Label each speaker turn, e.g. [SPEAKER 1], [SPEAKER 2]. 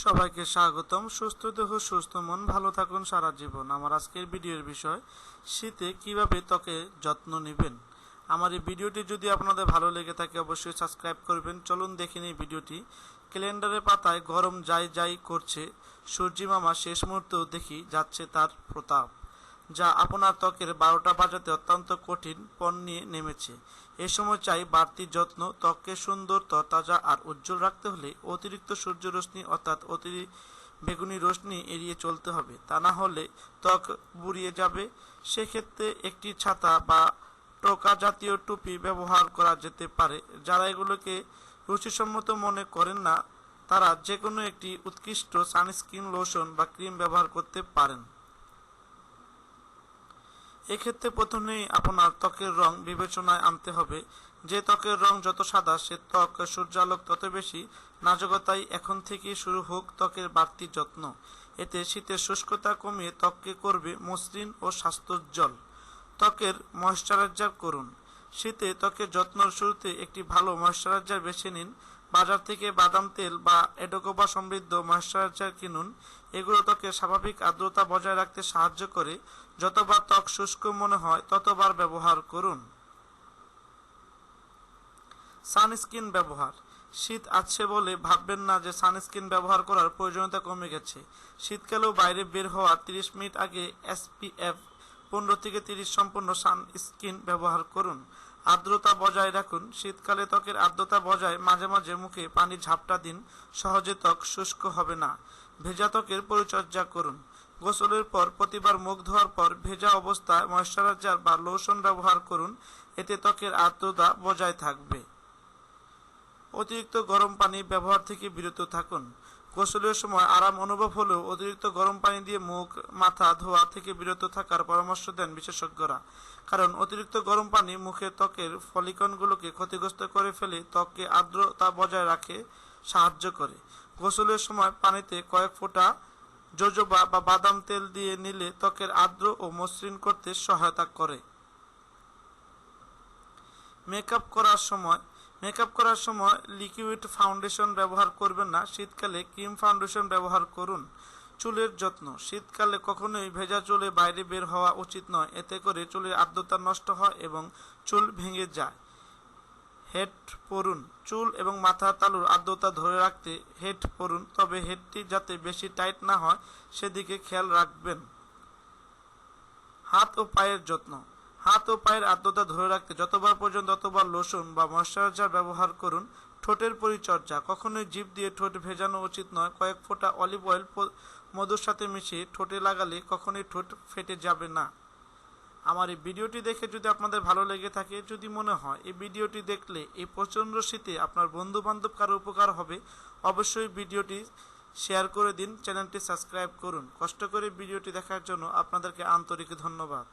[SPEAKER 1] সবাইকে স্বাগতম। সুস্থ দেহ, সুস্থ মন, ভালো থাকুন সারা জীবন। আমার আজকের ভিডিওর বিষয়, শীতে কীভাবে ত্বকে যত্ন নেবেন? আমার এই ভিডিওটি যদি আপনাদের ভালো লেগে থাকে, অবশ্যই সাবস্ক্রাইব করবেন। চলুন দেখে নিই ভিডিওটি। ক্যালেন্ডারের পাতায় গরম যাই যাই করছে। সূর্যি মামা শেষ মুহূর্তেও দেখি যাচ্ছে তার প্রতাপ। যা আপনার ত্বকের বারোটা বাজাতে অত্যন্ত কঠিন পণ নিয়ে নেমেছে। এ সময় চাই বাড়তি যত্ন ত্বককে সুন্দর তরতাজা আর উজ্জ্বল রাখতে হলে অতিরিক্ত সূর্য রশ্মি অর্থাৎ অতি বেগুনি রশ্মি এড়িয়ে চলতে হবে। তা না হলে ত্বক বুড়িয়ে যাবে। সেক্ষেত্রে একটি ছাতা বা টোকা জাতীয় টুপি ব্যবহার করা যেতে পারে। যারা এগুলোকে রুচিসম্মত মনে করেন না, তারা যে কোনো একটি উৎকৃষ্ট সানস্ক্রিন, লোশন বা ক্রিম ব্যবহার করতে পারেন। এক্ষেত্রে প্রথমেই আপনার ত্বকের রং বিবেচনায় আনতে হবে। যে ত্বকের রং যত সাদা, সে ত্বক সূর্যালোক তত বেশি। নাজকতাই এখন থেকেই শুরু হোক ত্বকের বাড়তি যত্ন। এতে শীতের শুষ্কতা কমিয়ে ত্বককে করবে মসৃণ ও স্বাস্থ্যোজ্জ্বল। ত্বকের ময়শ্চারাইজার করুন। শীতে ত্বকের যত্নের শুরুতে একটি ভালো ময়শ্চারাইজার বেছে নিন। বাজার থেকে বাদাম তেল বা এডোকোবা সমৃদ্ধ ময়শ্চারাইজার কিনুন। এগুলো ত্বকের স্বাভাবিক আর্দ্রতা বজায় রাখতে সাহায্য করে। যতবার ত্বক শুষ্ক মনে হয়, ততবার ব্যবহার করুন। সানস্ক্রিন ব্যবহার। শীত আছে বলে ভাববেন না যে সানস্ক্রিন ব্যবহার করার প্রয়োজনীয়তা কমে গেছে। শীতকালেও বাইরে বের হওয়ার 30 মিনিট আগে এসপিএফ পনেরো থেকে তিরিশ সম্পূর্ণ সানস্ক্রিন ব্যবহার করুন। আর্দ্রতা বজায় রাখুন। শীতকালে ত্বকের আর্দ্রতা বজায়, মাঝে মাঝে মুখে পানি ঝাপটা দিন। সহজে ত্বক শুষ্ক হবে না। ভেজা ত্বকের পরিচর্যা করুন। গোসলের পর প্রতিবার মুখ ধোয়ার পর ভেজা অবস্থায় ময়শ্চারাইজার বা লোশন ব্যবহার করুন। এতে ত্বকের আর্দ্রতা বজায় থাকবে। অতিরিক্ত গরম পানি ব্যবহার থেকে বিরত থাকুন। গোসলের সময় আরাম অনুভব হলেও অতিরিক্ত গরম পানি দিয়ে মুখ, মাথা, ধোয়া থেকে বিরত থাকার পরামর্শ দেন বিশেষজ্ঞরা। কারণ অতিরিক্ত গরম পানি মুখে ত্বকের ফলিকনগুলোকে ক্ষতিগ্রস্ত করে ফেলে ত্বককে আর্দ্রতা বজায় রাখে, সাহায্য করে। গোসলের সময় পানিতে কয়েক ফোঁটা জোজোবা বা বাদাম তেল দিয়ে নিলে ত্বকের আর্দ্র ও মসৃণ করতে সহায়তা করে। মেকআপ করার সময় মেকআপ করার সময় লিকুইড ফাউন্ডেশন ব্যবহার করবেন না, শীতকালে ক্রিম ফাউন্ডেশন ব্যবহার করুন। চুলের যত্ন, শীতকালে কখনোই ভেজা চুলে বাইরে বের হওয়া উচিত নয়, এতে করে চুলের আর্দ্রতা নষ্ট হয় এবং চুল ভেঙে যায়। হেড পরুন, চুল এবং মাথার তালুর আর্দ্রতা ধরে রাখতে হেড পরুন, তবে হেডটি যাতে বেশি টাইট না হয়, সেদিকে খেয়াল রাখবেন। হাত ও পায়ের যত্ন হাত ও পায়ের আর্দ্রতা ধরে রাখতে যতবার পর্যন্ত ততবার লোশন বা ময়শ্চারাইজার ব্যবহার করুন, ঠোঁটের পরিচর্যা। কখনোই জিভ দিয়ে ঠোঁট ভেজানো উচিত নয়। কয়েক ফোঁটা অলিভ অয়েল মধুর সাথে মিশিয়ে ঠোঁটে লাগালে কখনোই ঠোঁট ফেটে যাবে না। আমার এই ভিডিওটি দেখে যদি আপনাদের ভালো লেগে থাকে, যদি মনে হয় এই ভিডিওটি দেখলে এই প্রচণ্ড শীতে আপনার বন্ধু বান্ধব কারও উপকার হবে, অবশ্যই ভিডিওটি শেয়ার করে দিন, চ্যানেলটি সাবস্ক্রাইব করুন। কষ্ট করে ভিডিওটি দেখার জন্য আপনাদেরকে আন্তরিক ধন্যবাদ।